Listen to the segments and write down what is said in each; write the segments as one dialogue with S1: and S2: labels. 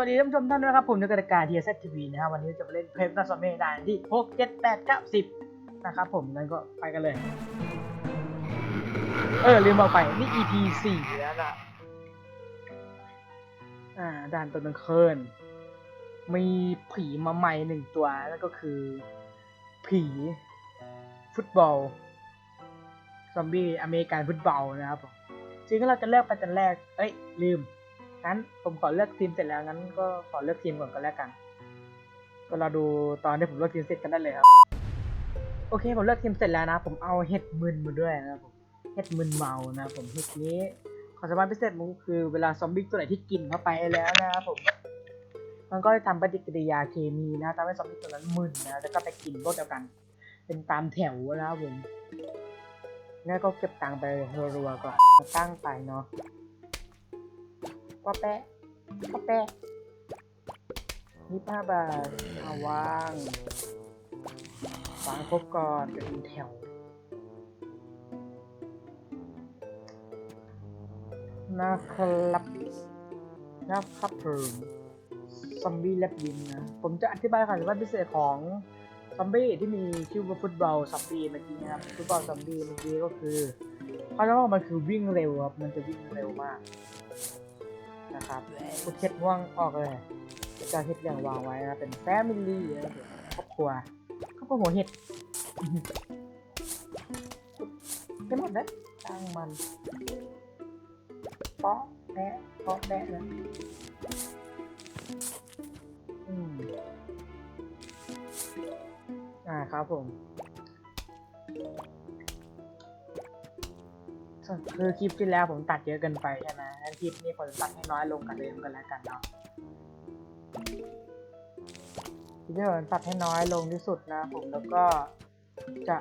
S1: วัสดีท่านผู้ชมท่านด้วยครับ ผมในกระการทียเอสทีวีนะครับวันนี้จะมาเล่นเพลย์นัสเมด่านที่หกเจ็ดแปดเก้าสิบนะครับผมงั้นก็ไปกันเลย เออลืมบอกไปนี่ EP สี่แล้วนะอ่าด่านตัวนังเคินมีผีมาใหม่หนึ่งตัวนั่นก็คือ ผีฟุตบอล ซอมบี้อเมริกันฟุตบอลนะครับผมจริงๆเราจะเลือกไปแต่แรก เอ้ยลืม งั้นผมขอเลือกทีมเสร็จแล้วงั้นก็ขอเลือกทีมก่อนก็แล้วกัน ก็เราดูตอนที่ผมเลือกทีมเสร็จกันได้เลยครับ โอเคผมเลือกทีมเสร็จแล้วนะ ผมเอาเห็ดมึนมาด้วยนะผมเห็ดมึนเมานะผมเห็ดนี้ความสามารถพิเศษมันคือเวลาซอมบี้ตัวไหนที่กินเข้าไปแล้วนะครับผม มันก็จะทำปฏิกิริยาเคมีนะทำให้ซอมบี้ตัวนั้นมึนนะแล้วก็ไปกินพวกเดียวกัน เป็นตามแถวนะครับผมงั้นก็เก็บตังค์ไปรัวๆก่อนตั้งไปเนาะ ก็แปะก็แปะยี่ห้าบาทเอาวางวางครบก่อนเป็นแถวนะครับนะครับผมซอมบี้แลบยิงนะ ผมจะอธิบายความสามารถพิเศษของซอมบี้ที่มีชื่อว่าฟุตบอลซอมบี้เมื่อกี้นะครับฟุตบอลซอมบี้เมื่อกี้ก็คือเขาจะว่ามันคือวิ่งเร็วครับมันจะวิ่งเร็วมาก นะครับทุกเช็ดว่างออกเลยจะเฮ็ดอย่างวางไว้นะเป็นแฟมิลี่ครอบครัวครอบครัวหัวเห็ดไม่หมดนะตั้งมันปาะแปะปาะแปะนะอืมอ่าครับผมคือคลิปที่แล้วผมตัดเยอะเกินไปใช่ไหม งั้นคลิปนี้ผมจะตัดให้น้อยลงกันเลยกันแล้วกันเนาะคลิปนี้ผมตัดให้น้อยลงที่สุดนะผมแล้วก็จะ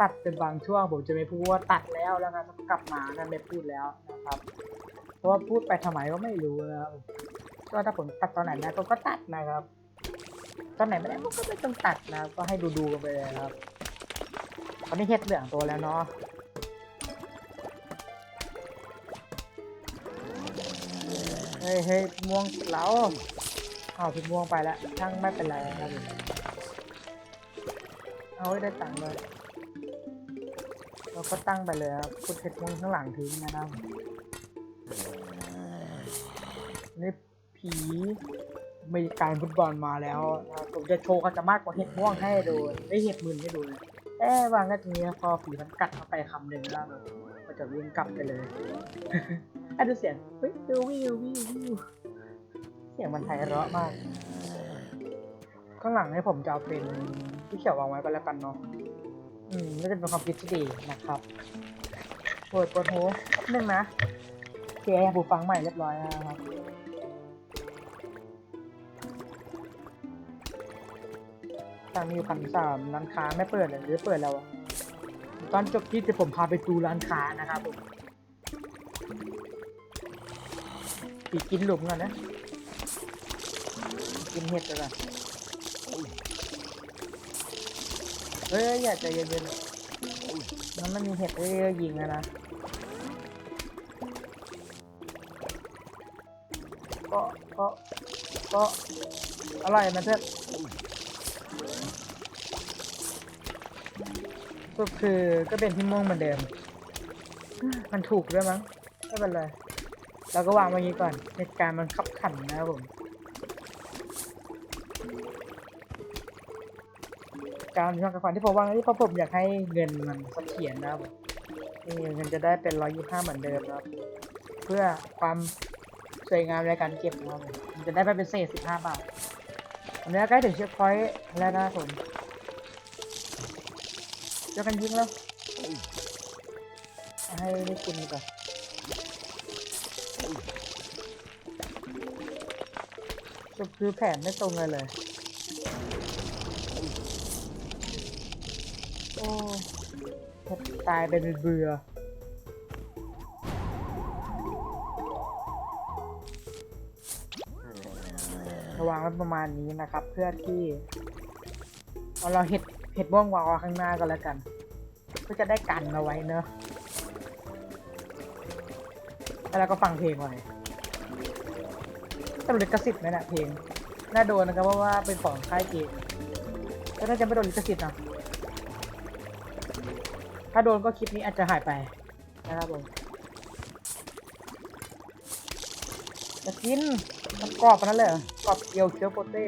S1: ตัดเป็นบางช่วง ผมจะไม่พูดว่าตัดแล้วแล้วนะกลับมานั่นไม่พูดแล้วนะครับ เพราะว่าพูดไปทำไมก็ไม่รู้นะครับก็ถ้าผมตัดตอนไหนนะก็ก็ตัดนะครับตอนไหนไม่ได้ก็ไม่ต้องตัดนะก็ให้ดูดูๆกันไปเลยครับตอนนี้เฮ็ดเหลืองตัวแล้วเนาะ เฮ้ยเฮ้ยม่วงเราเอาพี่ม่วงไปแล้วช่างไม่เป็นไรครับเอาไว้ได้ตังค์เลยเราก็ตั้งไปเลยครับคุณเพชรม่วงข้างหลังทิ้งนะครับนี่ผีมริกันฟุตบอลมาแล้วผมจะโชว์ความสามารถของเห็ดม่วงให้ดูได้เห็ดมึนให้ดูเลยเอ๊ะวางกันตรงนี้พอผีมันกัดเข้าไปคำหนึ่งแล้วก็จะวิ่งกลับไปเลย อะดูเสียงเฮ้ยวิววิววิววิวเสียงมันไพเราะมาก ข้างหลังให้ผมจะเอาเป็นที่เขียววางไว้ก็แล้วกันเนาะ อืมน่าจะเป็นความคิดที่ดีนะครับเปิดปวดหูแป๊บนึงนะโอเคหูฟังใหม่เรียบร้อยแล้วครับตอนนี้อยู่พันสามร้านค้าไม่เปิดเลยหรือเปิดแล้วอะตอนจบที่จะผมพาไปดูร้านค้านะครับผม ปีกินหลุมก่อนนะ กินเห็ดก่อนเฮ้ยอย่าใจเย็นๆมันไม่มีเห็ดเอ้ยยิงอะนะก็ก็ก็อร่อยนะเพื่อนก็คือก็เป็นที่ม่วงเหมือนเดิม มันถูกด้วยมั้งไม่เป็นไร เราก็วางไว้อย่างนี้ก่อนเหตุการณ์มันขับขันนะครับผมการทำกับขวัญที่ผมวางไว้ที่เพราะผมอยากให้เงินมันเสถียรนะครับผมนี่เงินจะได้เป็นร้อยยี่ห้าเหมือนเดิมครับ เพื่อความสวยงามในการเก็บนะครับผมมันจะได้ไม่เป็นเศษสิบห้าบาทอันนี้ใกล้ถึงเช็คพอยต์แล้วนะผมเจอกันยิงแล้วให้ได้กินดีกว่อ ก็คือแผนไม่ตรงเลยเลย โอ้ตายไปเป็นเบื่อระวังไว้ประมาณนี้นะครับ เพื่อที่เอาเราเห็ดเห็ดบ้วงวางไว้ข้างหน้าก็แล้วกัน ก็จะได้กันเอาไว้เนอะแล้วเราก็ฟังเพลงไว้ โดนลิขสิทธิ์ไหมนะเพลง น่าโดนนะครับเพราะว่าเป็นของค่ายเกมก็น่าจะไม่โดนลิขสิทธิ์นะถ้าโดนก็คลิปนี้อาจจะหายไปนะครับผมจะกินมันกรอบขนาดนั้นเลยกรอบเกียวเคี้ยวโปเต้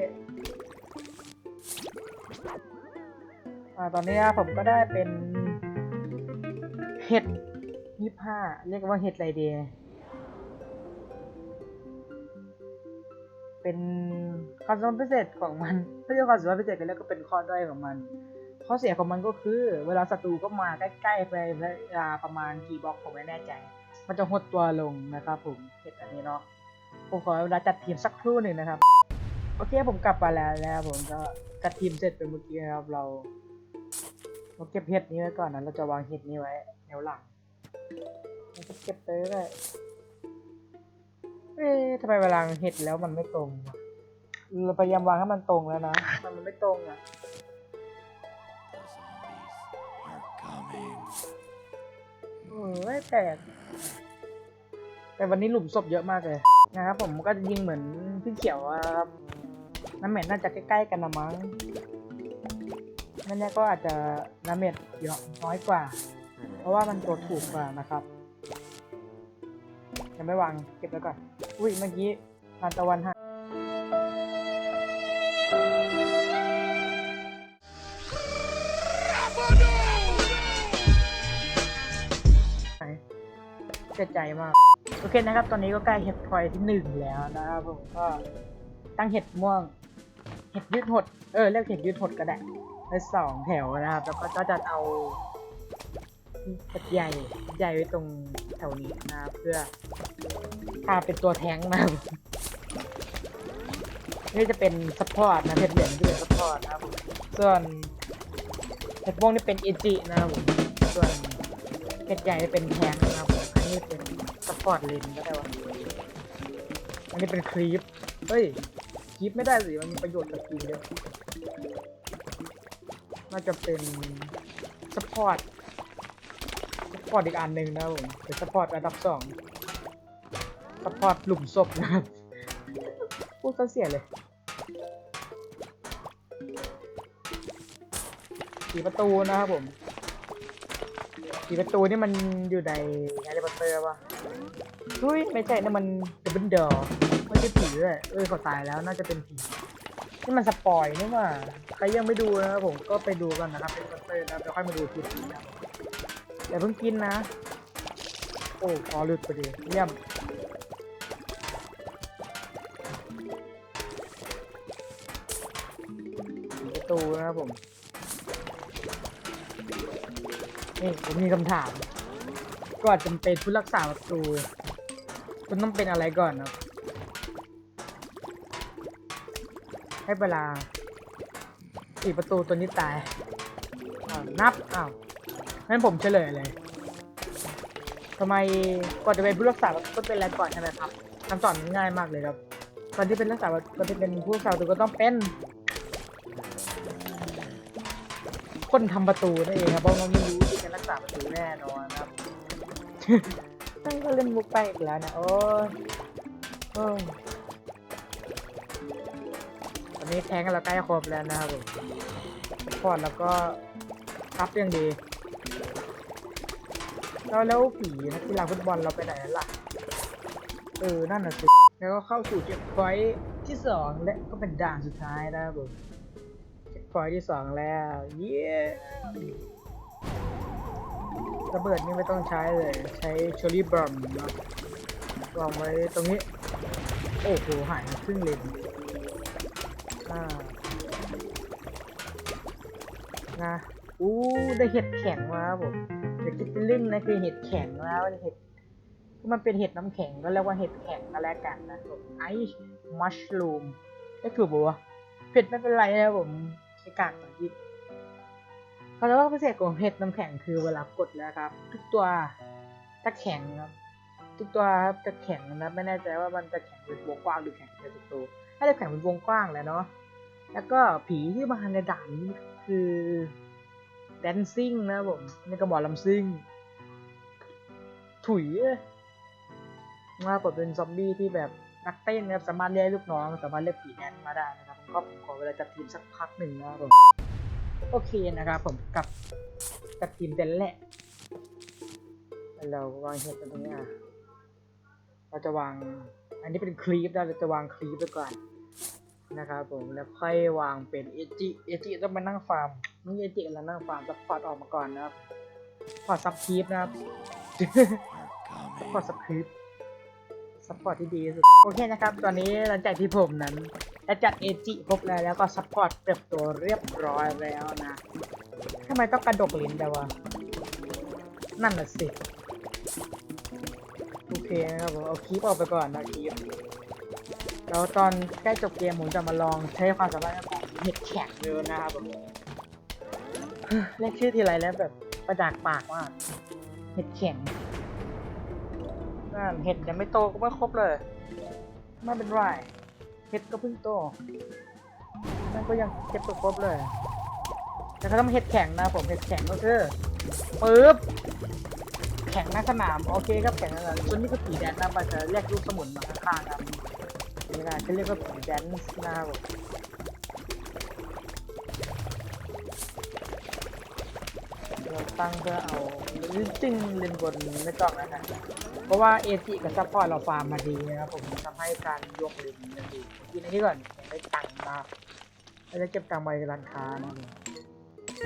S1: อ่าตอนนี้ผมก็ได้เป็น เห็ดยี่ห้าเรียกว่าเห็ดไรเดีย เป็นความสามารถพิเศษของมันไม่ใช่ความสามารถพิเศษกันแล้วก็เป็นข้อด้อยของมันข้อเสียของมันก็คือ เวลาศัตรูก็มาใกล้ๆไปเวลาประมาณกี่บล็อกผมไม่แน่ใจ มันจะหดตัวลงนะครับผมเห็นอันนี้เนาะผมขอเวลาจัดทีมสักครู่หนึ่งนะครับ โอเคผมกลับมาแล้วนะครับผมก็จัดทีมเสร็จไปเมื่อกี้นะครับเราเราเก็บเห็ดนี้ไว้ก่อนนะเราจะวางเห็ดนี้ไว้แนวหลังเราจะเก็บไปเรื่อย เอ๊ะทำไมเวลาเห็ดแล้วมันไม่ตรงวะเราพยายามวางให้มันตรงแล้วนะมันมันไม่ตรงอะเออไม่แปลกแต่วันนี้หลุมศพเยอะมากเลยนะครับผมก็จะยิงเหมือนพี่เขียวอะครับน้ำเม็ดน่าจะใกล้ๆกันนะมั้งนั่นเนี่ยก็อาจจะน้ำเม็ดเยอะน้อยกว่า เพราะว่ามันตัวถูกกว่านะครับ ยังไม่วางเก็บไว้ก่อน อุ้ยเมื่อกี้ทานตะวันหาเสียใจมาก โอเคนะครับ ตอนนี้ก็ใกล้เห็ดพลอยที่หนึ่งแล้วนะครับผมก็ตั้งเห็ดม่วง เห็ดยืดหด เออเรียกเห็ดยืดหดก็ได้ไว้สองแถวนะครับ แล้วก็จะเอา เห็ดใหญ่ใหญ่ไว้ตรงแถวนี้นะเพื่อพาเป็นตัวแท้งนะครับนี่จะเป็นซัพพอร์ตนะเห็ดเหลืองที่เป็นซัพพอร์ตนะครับส่วนเห็ดม่วงนี่เป็นเอจินะครับผมส่วนเห็ดใหญ่นี่เป็นแทงนะครับผมอันนี้เป็นซัพพอร์ตเลนก็ได้วะอันนี้เป็นครีปเฮ้ยครีปไม่ได้สิมันมีประโยชน์กับทีมเยอะน่าจะเป็นซัพพอร์ต พอร์ตอีกอันหนึ่งนะผมเป็นซัพพอร์ตระดับสองซัพพอร์ตหลุมศพนะครับพูดซะเสียเลยสีประตูนะครับผมสีประตูนี่มันอยู่ในแฮร์รี่พอตเตอร์ป่ะอุ้ยไม่ใช่นี่มันดับเบิลดอร์ไม่ใช่ผีด้วยเออเขาตายแล้วน่าจะเป็นผีนี่มันสปอยนี่ว่าใครยังไม่ดูนะครับผมก็ไปดูกันนะครับเป็นพอตเตอร์แล้วเดี๋ยวค่อยมาดูคลิปนี้นะ อย่าเพิ่งกินนะ โอ้พอหลุดพอดีเยี่ยมประตูนะครับผม นี่ผมมีคำถาม ก่อนจะเป็นผู้รักษาประตู คุณต้องเป็นอะไรก่อนครับ ให้เวลาอีกประตูตัวนี้ตาย อ้าว นับ อ้าว งั้นผมเฉลยเลยทำไมก่อนจะเป็นผู้รักษาประตูต้องเป็นอะไรก่อนใช่ไหมครับคำตอบง่ายมากเลยครับก่อนที่เป็นรักษาก่อนที่เป็นผู้รักษาประตูก็ต้องเป็นคนทำประตูนั่นเองครับเพราะมันไม่รู้ที่จะรักษาประตูแน่นอนครับนั่นก็เล่นมุกไปอีกแล้วนะโอ้ยโอ้ยตอนนี้แทงกันเราใกล้ครบแล้วนะครับผมพอดแล้วก็คับเรื่องดี แล้วแล้วผีนักกีฬาฟุตบอลเราไปไหนล่ะ เออ นั่นน่ะสิแล้วก็เข้าสู่เจ็คพอยที่สองและก็เป็นด่านสุดท้ายนะครับผมเช็คพอยที่สองแล้ว เย้ระเบิดนี่ไม่ต้องใช้เลย ใช้เชอรี่บอมนะวางไว้ตรงนี้ โอ้โหหายครึ่งเลนอ่านะอู้ได้เห็ดแข็งมาครับผม เดี๋ยวคิดเป็นเรื่องนะคือเห็ดแข็งแล้วเห็ดมันเป็นเห็ดน้ำแข็งก็เรียกว่าเห็ดแข็งก็แล้วกันนะผมไอซ์มัชลูมได้ถูกปะวะเผ็ดไม่เป็นไรนะผมใช้กากสังกิตเขาะว่าพิเศษของเห็ดน้ำแข็งคือเวลากดแล้วครับ ทุกตัวจะแข็งครับทุกตัวครับจะแข็งนะไม่แน่ใจว่ามันจะแข็งเป็นวงกว้างหรือแข็งเป็นทุกตัวถ้าจะแข็งเป็นวงกว้างแหละเนาะแล้วก็ผีที่มาในด่านนี้คือ แดนซิ่งนะผมนี่ก็หมอลำซิ่ง ถุยมากกว่าเป็นซอมบี้ที่แบบนักเต้นนะครับสามารถเรียกลูกน้อง สามารถเรียกผีแนนมาได้นะครับผมก็ผมขอเวลาจัดทีมสักพักหนึ่งนะครับผมโอเคนะครับผมกับจัดทีมเดนแหละเราวางเห็ดตรงนี้อะเราจะวางอันนี้เป็นคลีปนะเราจะวางคลีปไว้ก่อนนะครับผมแล้วค่อยวางเป็นเอจิเอจิต้องมานั่งฟาร์ม ไม่ใช่เอจิแล้วนั่งฟาร์มซัพพอร์ตออกมาก่อนนะครับพอร์ตซับคีปนะครับซัพพอร์ต
S2: Are
S1: ซับ
S2: coming.
S1: คีปซัพพอร์ตที่ดีที่สุดโอเคนะครับ ตอนนี้หลังจากที่ผมนั้นได้จัดเอจิครบแล้วแล้วก็ซัพพอร์ตเติบโตเรียบร้อยแล้วนะทำไมต้องกระดกลิ้นแต่วะนั่นน่ะสิโอเคนะครับผมเอาคลิปออกไปก่อนนะคลิปแล้วตอนใกล้จบเกมผมจะมาลองใช้ความสามารถของเห็ดแข็งดูนะครับผม เรียกชื่อทีไรแล้วแบบประจากปากมากเห็ดแข็งนั่นเห็ดยังไม่โตก็ไม่ครบเลย ไม่เป็นไร เห็ดก็เพิ่งโตนั่นก็ยังเก็บตัวครบเลย แต่เขาต้องเห็ดแข็งนะผมเห็ดแข็งก็คือปึ๊บแข่งหน้าสนามโอเคครับแข่งหน้าสนามส่วนนี้ก็ผีแดนนะมันจะเรียกลูกสมุนมาข้างๆครับนี่นะจะเรียกว่าผีแดนนะครับ ตั้งเพื่อเอาจึงเลนบนไม่ต้องแล้วนะเพราะว่าเอจิกับซัพพอร์ตเราฟาร์มมาดีนะครับผมทำให้การยกเลนมันดีกินอันนี้ก่อนได้ตังค์มาเราจะเก็บตังค์ไว้ร้านค้านะผ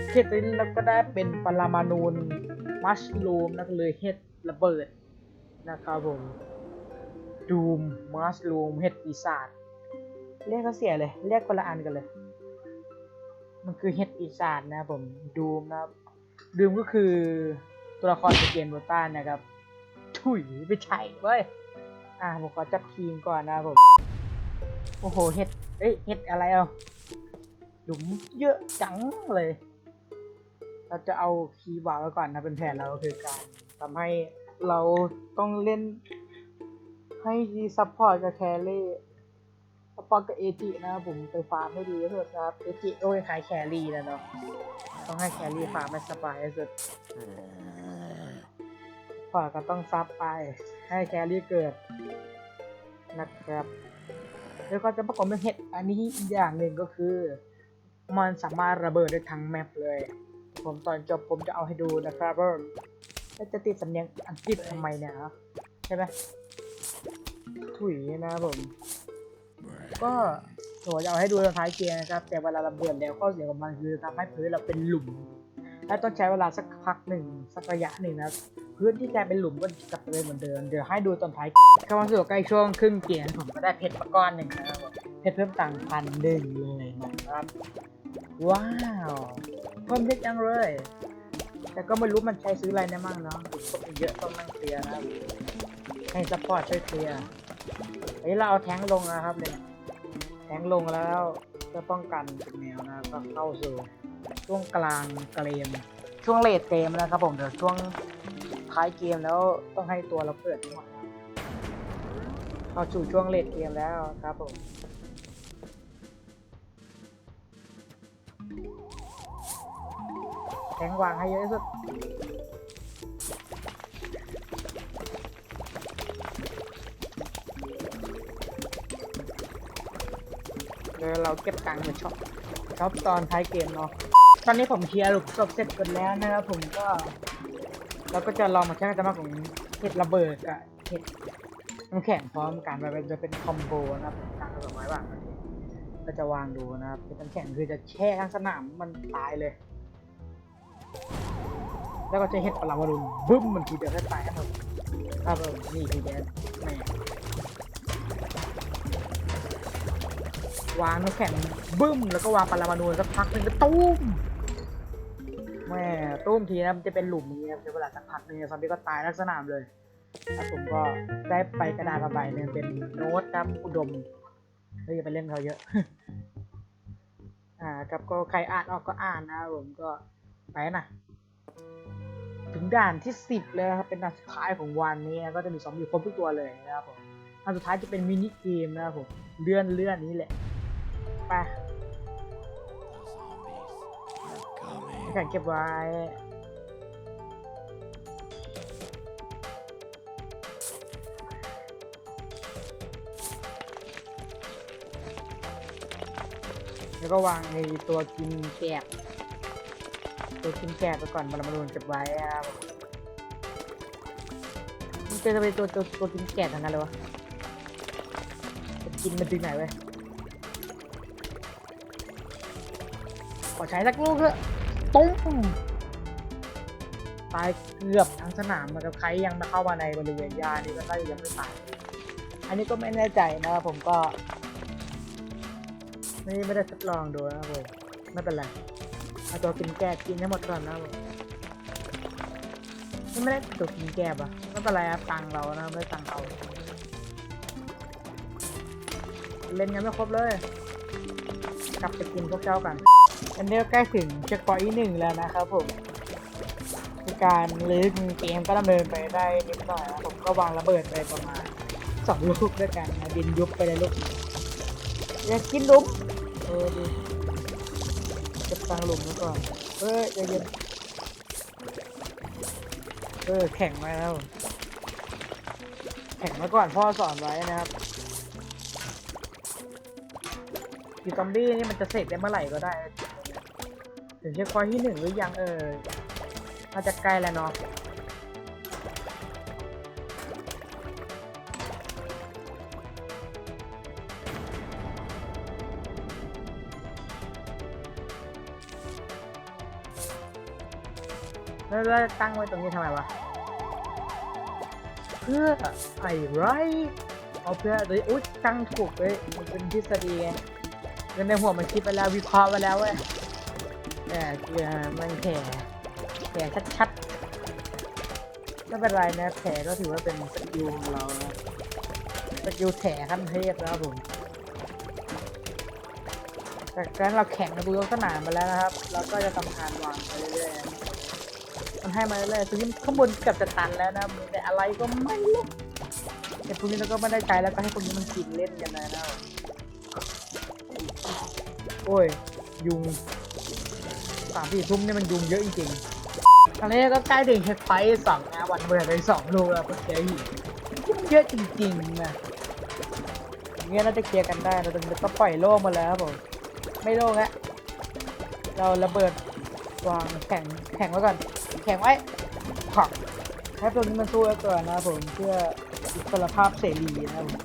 S1: มเคสนี้เราก็ได้เป็นปรามานูนมัชลูมนะเลยเห็ดระเบิดนะครับผมดูมมัชลูมเห็ดปีศาจเรียกเขาเสียเลยเรียกคนละอันกันเลย มันคือเห็ดปีศาจนะครับผมดูมนะ ครับดูมก็คือตัวละครในเกมโรต้านะครับถุยไม่ใช่เว้ย อ่าผมขอจัดทีมก่อนนะผม โอ้โหเห็ดเอ้ยเห็ดอะไรเอาหลุมเยอะจังเลย เราจะเอาคีย์วางไว้ก่อนนะเป็นแผนเราคือการทำให้เราต้องเล่นให้ทีซัพพอร์ตกับแครี่ ซัพพอร์ตกับเอจินะครับผมไปฟาร์มให้ดีที่สุดนะครับเอจิโอ้ยขายแครี่แล้วเนาะต้องให้แครี่ฟาร์มให้สบายที่สุดพอร์ตก็ต้องซับไปให้แครี่เกิดนะครับแล้วก็จะประกอบด้วยเห็ดอันนี้อีกอย่างหนึ่งก็คือ มันสามารถระเบิดได้ทั้งแมปเลย ผมตอนจบผมจะเอาให้ดูนะครับว่าจะติดสำเนียงอังกฤษทำไมเนี่ยครับใช่ไหมถุยนะครับผม ก็ผมจะเอาให้ดูตอนท้ายเกมนะครับ แต่เวลาเราเบิดแล้วข้อเสียของมันคือทำให้พื้นเราเป็นหลุม และต้องใช้เวลาสักพักหนึ่งสักระยะหนึ่งนะพื้นที่กลายเป็นหลุมก็กลับไปเลยเหมือนเดิม เดี๋ยวให้ดูตอนท้ายเข้ามาสู่ใกล้ช่วงครึ่งเกมผมก็ได้เพชรมาก้อนหนึ่งนะครับเพชรเพิ่มตังพันหนึ่งเลยนะครับ ว้าวเพิ่มเยอะจังเลย แต่ก็ไม่รู้มันใช้ซื้ออะไรได้มั่งเนาะผมก็เยอะต้องนั่งเคลียร์นะให้ซัพพอร์ตช่วยเคลียร์ เฮ้ยเราเอาแทงลงนะครับเนี่ยแทงลงแล้วเพื่อป้องกันเป็นแนวนะก็เข้าสู่ช่วงกลางเกมช่วงเลดเกมนะครับผมเดี๋ยวช่วงท้ายเกมแล้วต้องให้ตัวเราเกิดทั้งหมดเข้าสู่ช่วงเลดเกมแล้วครับผมแทงวางให้เยอะที่สุด เดี๋ยวเราเก็บตังค์มาช็อปช็อปตอนท้ายเกมเนาะตอนนี้ผมเคลียร์หลุมศพเสร็จหมดแล้วนะครับผมก็เราก็จะลองมาใช้กันมากของเห็ดระเบิดกับเห็ดน้ำแข็งพร้อมกันมันจะเป็นคอมโบนะครับต่างกันสองไม้บ้างก็จะวางดูนะครับเป็นน้ำแข็งคือจะแช่ทั้งสนามมันตายเลย แล้วก็จะเห็ดปลาวารุณบึ้มมันทีเดียวให้ตายครับผมครับผมนี่ทีเดียวแม่ วางน้ำแข็งบึ้มแล้วก็วางปลาวารุณสักพักหนึงก็ตุ้มแม่ตุ้มทีนะมันจะเป็นหลุมนี้ครับใช้เวลาสักพักหนึงซอมบี้ก็ตายทั้งสนามเลยแล้วผมก็ได้ไปกระดาษมาใบหนึ่งเป็นโน้ตครับอุดมเฮ้ยอย่าไปเล่นเขาเยอะ อ่าครับก็ใครอ่านออกก็อ่านนะผมก็ไปนะถึงด่านที่สิบแล้วครับเป็นด่านสุดท้ายของวันนี้นะก็จะมีซอมบี้ครบทุกตัวเลยนะครับผมอันสุดท้ายจะเป็นมินิเกมนะครับผมเลื่อนเลื่อนนี้แหละ ไปกัดเก็บไว้แล้ก็วางในตัวกินแกบตัวกินแกบไปก่อนบารมารูนเก็บไว้ครับมันจะไปตัวตัวตัวกินแกบทั้งนั้นเลยวะกินมันดึงไหนเว้ ขอใช้สักลูกเถอะตุ้มตายเกือบทั้งสนามมือนกับใครยังมาเข้ามาในบริเวณยานี่ก็น่าจะยังไม่ตายอันนี้ก็ไม่แน่ใจนะครับผมก็ ไม่ไม่ได้ทดลองดูนะครับผมไม่เป็นไรเอาตัวกินแก้กินให้หมดก่อนนะครับผมนี่ไม่ได้ตัวกินแก้ปะไม่เป็นไรครับตังเรานะไม่ได้ตังเขาเล่นกันไม่ครบเลย กลับไปกินพวกเจ้ากัน อันนี้ใกล้ถึงเช็คพอยต์ที่หนึ่งแล้วนะครับผมการลื้อเกมก็ดำเนินไปได้นิดหน่อยนะผมก็วางระเบิดไปประมาณสองลูกด้วยกันนะดินยุบไปเลยลูกอยากกินลุมเออดูเก็บตังหลุมไว้ก่อนเฮ้ยใจเย็นเออแข่งไว้แล้ว แข่งไว้ก่อนพ่อสอนไว้นะครับกีซอมบี้นี่มันจะเสร็จได้เมื่อไหร่ก็ได้ ถึงเช็คพอยที่หนึ่งหรือยังเออน่าจะใกล้แล้วเนาะแล้วตั้งไว้ตรงนี้ทำไมวะ เพื่ออะไรเอาเพื่อเอ้ยอุ๊ยตั้งถูกเลยมันเป็นทฤษฎีไงเงินในหัวมันคิดไปแล้ววิเคราะห์ไปแล้วเว้ย แต่เกลือมันแผลแผลชัดๆ ไม่เป็นไรนะแผลก็ถือว่าเป็นสกิลของเรานะสกิลแผลขั้นเทพแล้วผมจากนั้นเราแข่งในบูกสนามมาแล้วนะครับ เราก็จะทำการวางไปเรื่อยๆมันให้มาเรื่อยๆตรงนี้ข้างบนเกือบจะตันแล้วนะแต่อะไรก็ไม่รู้แต่พวกนี้เราก็ไม่ได้ใจแล้วก็ให้พวกนี้มันกินเล่นกันนะนะโอ้ยยุงามสี่ทุ่มนี่มันยุงเยอะจริงๆตอนนี้ก็ใกล้ถึงเช็คไฟสองนะวันเบื่อเลยสองลูกแล้วเพื่อเคลียร์หินเยอะจริงๆนะอย่างเงี้ยเราจะเคลียร์กันได้เราต้องก็ปล่อยโล่มาแล้วครับผมไม่โล่แล้วเราระเบิดวางแข่งแข่งไว้ก่อน แข่งไว้ผักให้ตัวนี้มันสู้ไว้ก่อนนะผมเพื่ออิสรภาพเสรีนะผม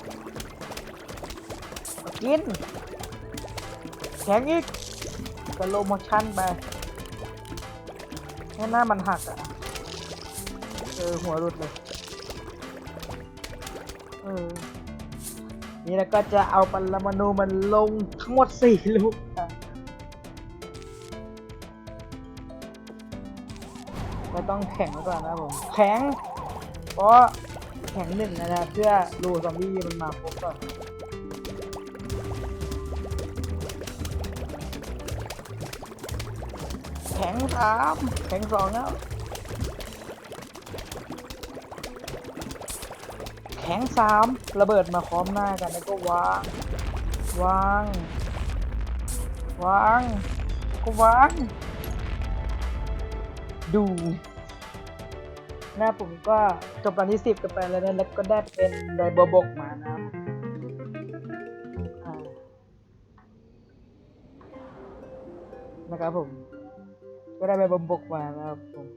S1: กินแข่งอีกสโลโมชั่นไป ให้หน้ามันหักอะ เออ หัวรุดเลย เออ นี่แล้วก็จะเอาปรมาณูมันลงทั้งหมดสี่ลูกอะก็ต้องแข็งก่อนนะผม แข็ง เพราะแข็งหนึ่งนะครับเพื่อรูซอมบี้มันมาครบก่อน ข็งสามแข็งสองแล้ว แข็งสามระเบิดมาพร้อมหน้ากันแล้วก็วาง วาง วาง ก็วาง ดู หน้าผมก็จบตอนที่สิบกันไปแล้วนะแล้วก็ได้เป็นไดโบบกมานะครับนะครับผม ก็ได้ใบบกมานะครับผม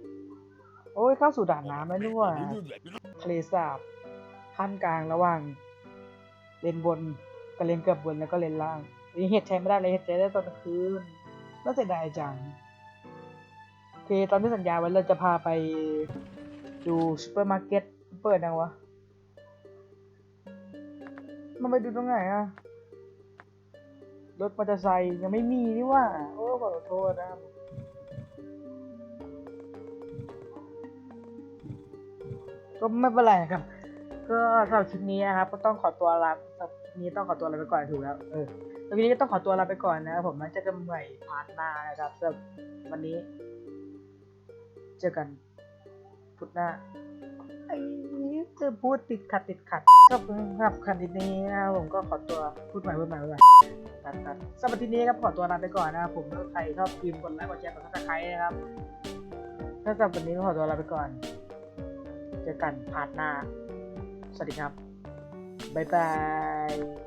S1: โอ้ยเข้าสู่ด่านน้ำแล้วนี่หว่าทะเลสาบขั้นกลางระหว่าง เลนบนกับเลนเกือบบนแล้วก็เลนล่างนี่เห็ดใช้ไม่ได้เลยเห็ดใช้ได้ตอนกลางคืนน่าเสียดายจังโอเคตอนที่สัญญาไว้เราจะพาไปดูซูเปอร์มาร์เก็ตเปิดยังวะมันไปดูตรงไหนอะรถมอเตอร์ไซค์ยังไม่มีนี่ว่า โอ้ขอโทษนะครับ ก็ไม่เป็นไรครับ ก็สำหรับคลิปนี้นะครับ ก็ต้องขอตัวลาสำหรับคลิปนี้ต้องขอตัวลาไปก่อนถูกแล้ว เออแล้ววันนี้ก็ต้องขอตัวลาไปก่อนนะครับผมมันจะกันใหม่พาร์ทหน้านะครับสำหรับวันนี้ เจอกันพุธหน้าไอ้จะพูดติดขัดติดขัดก็สำหรับคันนี้นะครับผมก็ขอตัวพูดใหม่พูดใหม่พูดใหม่ตัดตัดสำหรับทีนี้ครับขอตัวลาไปก่อนนะครับผมถ้าใครชอบพิมพ์กดไลค์กดแชร์กดซับสไครต์นะครับถ้าสำหรับวันนี้ก็ขอตัวลาไปก่อน เจอกันพาร์ทหน้า สวัสดีครับ บ๊ายบาย